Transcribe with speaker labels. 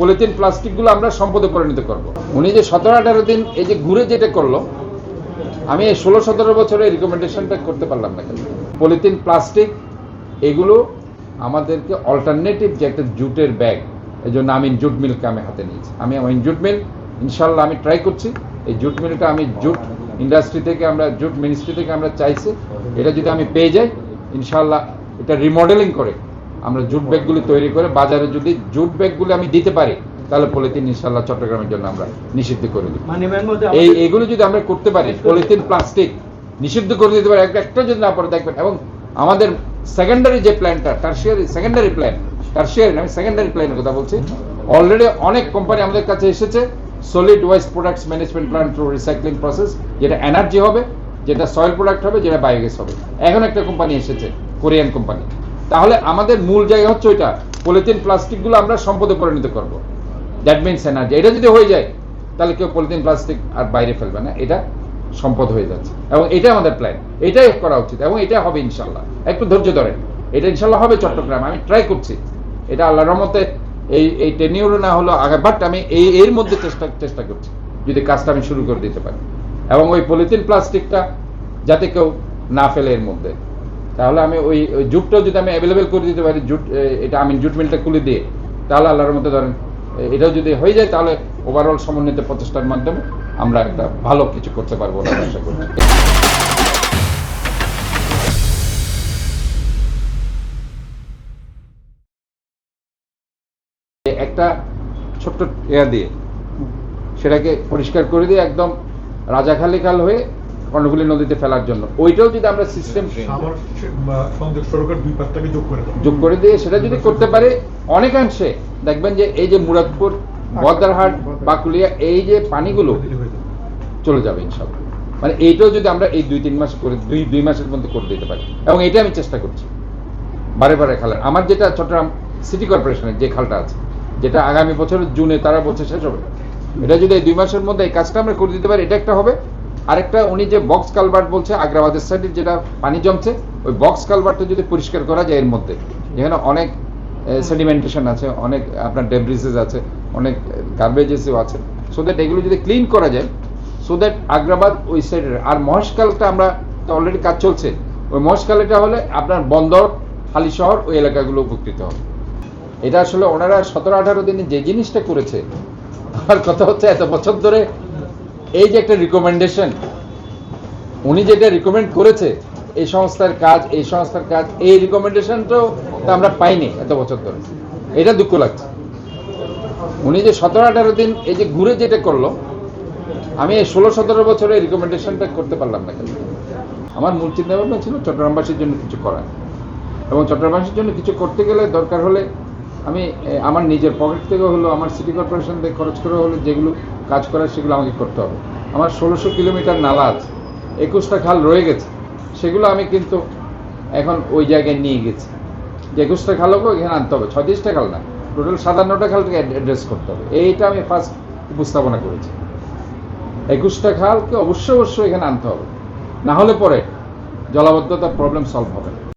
Speaker 1: Polythene, প্লাস্টিকগুলো আমরা সম্পদে পরিণত করব। উনি যে সতেরো, আঠারো দিন এই যে ঘুরে যেটা করল, আমি এই ষোলো, সতেরো বছরে রিকমেন্ডেশনটা করতে পারলাম না কেন? পলিথিন, প্লাস্টিক, এগুলো আমাদেরকে অল্টারনেটিভ যে একটা জুটের ব্যাগ, এই জন্য আমি জুট মিলকে আমি হাতে নিয়েছি। আমি আমার জুট মিল ইনশাল্লাহ আমি ট্রাই করছি। এই জুট মিলটা আমি জুট ইন্ডাস্ট্রি থেকে আমরা, জুট মিনিস্ট্রি থেকে আমরা চাইছি। এটা যদি আমি পেয়ে যাই ইনশাল্লাহ এটা রিমডেলিং করে আমরা জুট ব্যাগগুলি তৈরি করে বাজারে যদি জুট ব্যাগগুলি আমি দিতে পারি তাহলে পলিথিন ইনশাল্লাহ চট্টগ্রামের জন্য আমরা নিষিদ্ধ করে দিই
Speaker 2: মানে
Speaker 1: এই এগুলো যদি আমরা করতে পারি পলিথিন প্লাস্টিক নিষিদ্ধ করে দিতে পারি একটা একটা যদি না পরে দেখবেন এবং আমাদের সেকেন্ডারি যে প্ল্যানটা টার্সিয়ারি সেকেন্ডারি প্ল্যান টার্সিয়ারি আমি সেকেন্ডারি প্ল্যানের কথা বলছি। অলরেডি অনেক কোম্পানি আমাদের কাছে এসেছে solid waste products management plan through recycling process যেটা এনার্জি হবে যেটা সয়েল প্রোডাক্ট হবে যেটা বায়োগ্যাস হবে। এখন একটা কোম্পানি এসেছে কোরিয়ান কোম্পানি তাহলে আমাদের মূল জায়গা হচ্ছে ওইটা। পলিথিন, প্লাস্টিকগুলো আমরা সম্পদে পরিণত করব। দ্যাট মিনস এনার্জি এটা যদি হয়ে যায়, তাহলে কেউ পলিথিন, প্লাস্টিক আর বাইরে ফেলবে না। এটা সম্পদ হয়ে যাচ্ছে। এবং এটা আমাদের প্ল্যান এটাই করা উচিত। এবং এটা হবে ইনশাল্লাহ একটু ধৈর্য ধরেন। এটা ইনশাল্লাহ হবে চট্টগ্রাম। আমি ট্রাই করছি। এটা আল্লাহর রহমতে এই এই টেনিউর না হলো আগে বাট আমি এই, এর মধ্যে চেষ্টা চেষ্টা করছি। যদি কাজটা আমি শুরু করে দিতে পারি। এবং ওই পলিথিন, প্লাস্টিকটা যাতে কেউ না ফেলে এর মধ্যে। তাহলে আমি ওই জুটটাও যদি আমি অ্যাভেলেবেল করে দিতে পারি জুট এটা আমি জুট মিলটা খুলে দিয়ে তাহলে আল্লাহর মধ্যে ধরেন এটাও যদি হয়ে যায় তাহলে ওভারঅল সমন্বিত প্রচেষ্টার মাধ্যমে আমরা একটা ভালো কিছু করতে পারব আশা করি একটা ছোট্ট এয়া দিয়ে সেটাকে পরিষ্কার করে দিয়ে একদম রাজাখালী কাল হয়ে কর্ণফুলী নদীতে ফেলার জন্য। ওইটাও যদি আমরা সিস্টেম
Speaker 3: যোগ করে
Speaker 1: দিয়ে সেটা যদি করতে পারে অনেকাংশে দেখবেন যে এই যে মুরাদপুর বদ্রারহাট বাকুলিয়া এই যে পানিগুলো। চলে যাবে ইনশাল্লাহ মানে এইটাও যদি আমরা এই দুই তিন মাস করে দুই দুই মাসের মধ্যে করে দিতে পারি। এবং এটা আমি চেষ্টা করছি। বারে বারে খালে। আমার যেটা চট্টগ্রাম সিটি কর্পোরেশনের যে খালটা আছে যেটা আগামী বছরের জুনে তারা বছর শেষ হবে। এটা যদি এই দুই মাসের মধ্যে এই কাজটা আমরা করে দিতে পারি এটা একটা হবে। আরেকটা, উনি যে বক্স কালভার্ট বলছে, আগ্রাবাদের সাইডে যেটা পানি জমছে, ওই বক্স কালভার্টটা যদি পরিষ্কার করা যায় এর মধ্যে, যেখানে অনেক সেডিমেন্টেশন আছে, অনেক আপনার ডেব্রিসেস আছে, অনেক গার্বেজেসও আছে সো দ্যাট এগুলো যদি ক্লিন করা যায় সো দ্যাট আগ্রাবাদ ওই সাইডের আর মহেশকালটা আমরা অলরেডি কাজ চলছে, ওই মহেশকালটা হলে আপনার বন্দর হালি শহর, ওই এলাকাগুলো উপকৃত হবে। এটা আসলে ওনারা সতেরো আঠারো দিনে যে জিনিসটা করেছে, আমার কথা হচ্ছে এত বছর ধরে এই যে একটা রিকমেন্ডেশন উনি যেটা রিকমেন্ড করেছে, এই সংস্থার কাজ, এই সংস্থার কাজ, এই রিকমেন্ডেশনটাও তো আমরা পাইনি এত বছর ধরে। এটা দুঃখ লাগছে। উনি যে সতেরো, আঠারো দিন এই যে ঘুরে যেটা করল, আমি এই ষোলো, সতেরো বছরে রিকমেন্ডেশনটা করতে পারলাম না কেন? আমার মূল চিন্তা ভাবনা ছিল চট্টগ্রামবাসীর জন্য কিছু করার। এবং চট্টগ্রামবাসীর জন্য কিছু করতে গেলে দরকার হলে আমি আমার নিজের পকেট থেকে হলো, আমার সিটি কর্পোরেশন থেকে খরচ করে হলো যেগুলো কাজ করার সেগুলো আমাকে করতে হবে। আমার ষোলোশো কিলোমিটার নালা আছে, একুশটা খাল রয়ে গেছে, সেগুলো আমি কিন্তু এখন ওই জায়গায় নিয়ে গেছি। যে একুশটা খালকেও এখানে আনতে হবে। ছত্রিশটা খাল না, টোটাল সাতান্নটা খালকে অ্যাড্রেস করতে হবে। এইটা আমি ফার্স্ট উপস্থাপনা করেছি। একুশটা খালকে অবশ্যই অবশ্যই এখানে আনতে হবে। না হলে পরে জলাবদ্ধতার প্রবলেম সলভ হবে না।